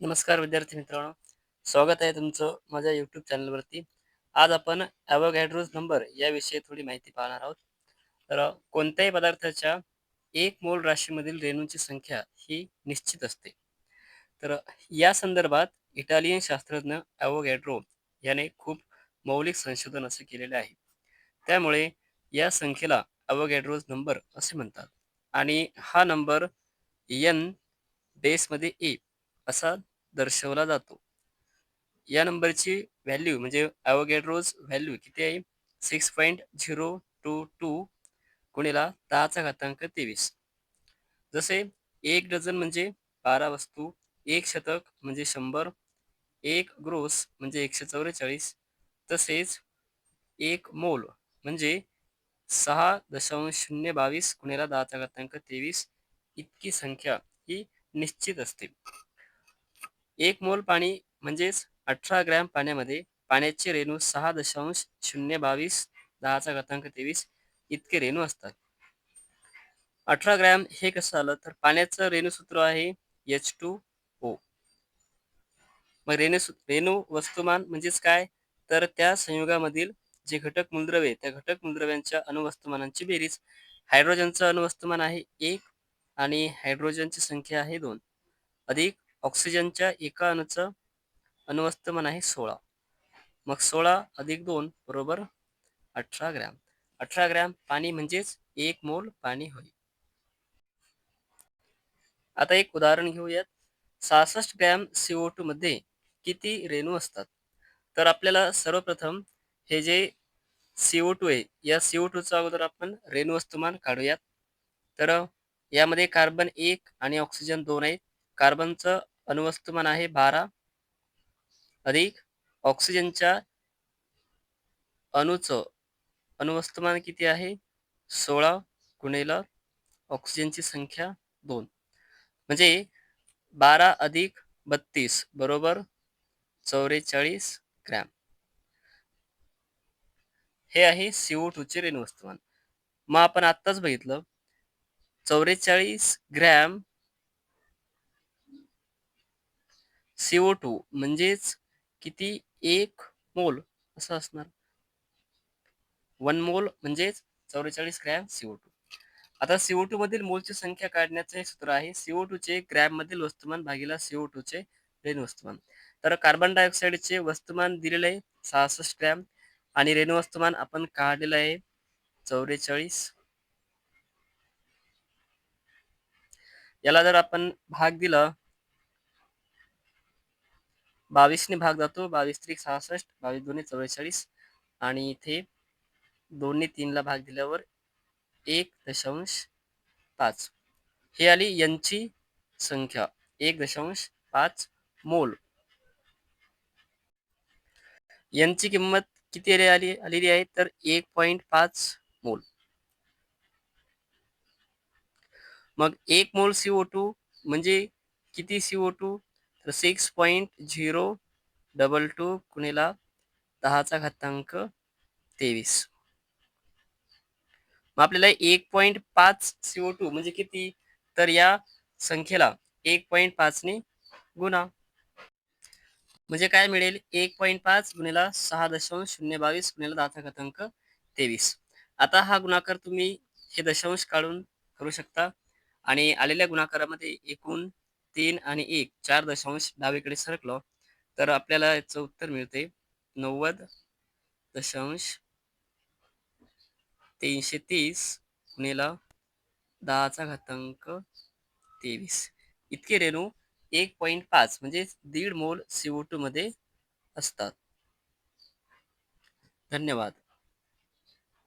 नमस्कार विद्यार्थी मित्रांनो. स्वागत आहे तुमचं माझ्या यूट्यूब चॅनलवरती आज आपण ॲवोगॅड्रोज नंबर याविषयी थोडी माहिती पाहणार आहोत. तर कोणत्याही पदार्थाच्या एक मोल राशीमधील रेणूंची संख्या ही निश्चित असते. तर या संदर्भात इटालियन शास्त्रज्ञ ॲवोगॅड्रो याने खूप मौलिक संशोधन असे केलेले आहे. त्यामुळे या संख्येला ॲवोगॅड्रोज नंबर असे म्हणतात. आणि हा नंबर यन बेसमध्ये ए असा दर्शवला जातो. या नंबरची व्हॅल्यू म्हणजे ॲवोगॅड्रोज व्हॅल्यू किती आहे? Six point zero two two गुणिला दहाचा घातांक तेवीस. जसे एक डझन म्हणजे बारा वस्तू एक शतक म्हणजे शंभर एक ग्रोस म्हणजे एकशे चौवेचाळीस तसेच एक मोल म्हणजे सहा दशांश शून्य बावीस गुणिला दहाचा घातांक तेवीस इतकी संख्या ही निश्चित असते. एक मोल पाणी म्हणजेच अठरा ग्रॅम पाण्यामध्ये पाण्याचे रेणू सहा दशांश शून्य बावीस दहाचा घातांक तेवीस इतके रेणू असतात. अठरा ग्रॅम हे कसं आलं? तर पाण्याचं रेणूसूत्र आहे एच टू ओ मग रेणू रेणू वस्तुमान म्हणजेच काय? तर त्या संयुगामधील जे घटक मूलद्रव्ये त्या घटक मूलद्रव्यांच्या अणुवस्तुमानांची बेरीज. हायड्रोजनचं अणुवस्तुमान आहे एक आणि हायड्रोजनची संख्या आहे दोन. अधिक ऑक्सिजनच्या एका अणूचं अणुवस्तुमान आहे सोळा. मग सोळा अधिक दोन बरोबर अठरा ग्रॅम. अठरा ग्रॅम पाणी म्हणजेच एक मोल पाणी होय. आता एक उदाहरण घेऊयात. सहासष्ट ग्रॅम सीओ टू मध्ये किती रेणू असतात? तर आपल्याला सर्वप्रथम हे जे सीओ टू आहे या सीओ टूचा अगोदर आपण रेणू वस्तुमान काढूयात. तर यामध्ये कार्बन एक आणि ऑक्सिजन दोन आहेत. कार्बनचं अणुवस्तुमान आहे बारा. अधिक ऑक्सिजनच्या अणूचं अणुवस्तुमान किती आहे? सोळा गुणिला ऑक्सिजनची संख्या दोन. म्हणजे बारा अधिक बत्तीस बरोबर चौवेचाळीस ग्रॅम. हे आहे सीओ टूचे रेणुवस्तुमान मग आपण आत्ताच बघितलं. चौवेचाळीस ग्रॅम सीओ टू म्हणजेच किती एक मोल असं असणार. वन मोल म्हणजेच चौवेचाळीस ग्रॅम सीओ टू आता सीओ टू मधील मोलची संख्या काढण्याचे सूत्र आहे. सीओ टूचे ग्रॅम मधील वस्तुमान भागीला सीओ टूचे रेणू वस्तुमान. तर कार्बन डायऑक्साईडचे वस्तुमान दिलेलं आहे सहासष्ट ग्रॅम आणि रेणू वस्तुमान आपण काढलेलं आहे चौवेचाळीस. याला जर आपण भाग दिला बावीसने भाग जातो बावीस त्रिक सहासष्ट बावीस दोन्ही चव्वेचाळीस आणि इथे दोन्ही तीनला भाग दिल्यावर एक दशांश पाच. हे आली यांची संख्या एक दशांश पाच मोल. यांची किंमत किती आली आलेली आहे? तर एक पॉईंट पाच मोल. मग एक मोल सीओ टू म्हणजे किती सीओ टू तर six point zero double two कुणीला? दहाचा घातांक तेवीस. मग आपल्याला एक पॉईंट पाच सीओ टू म्हणजे किती? तर या संख्येला एक पॉईंट पाचने गुणा. म्हणजे काय मिळेल? एक पॉईंट पाच गुणेला सहा दशांश शून्य बावीस गुणेला दहाचा घातांक तेवीस. आता हा गुणाकार तुम्ही हे दशांश काढून करू शकता. आणि आलेल्या गुणाकारामध्ये एकूण तीन आणि एक चार दशांश डावीकडे सरकलो तर आपल्याला याचं उत्तर मिळते नव्वद दशांश तीनशे तीस गुणेला दहाचा घातांक तेवीस. इतके रेणू एक पॉईंट पाच म्हणजे दीड मोल सीओ टू मध्ये असतात. धन्यवाद.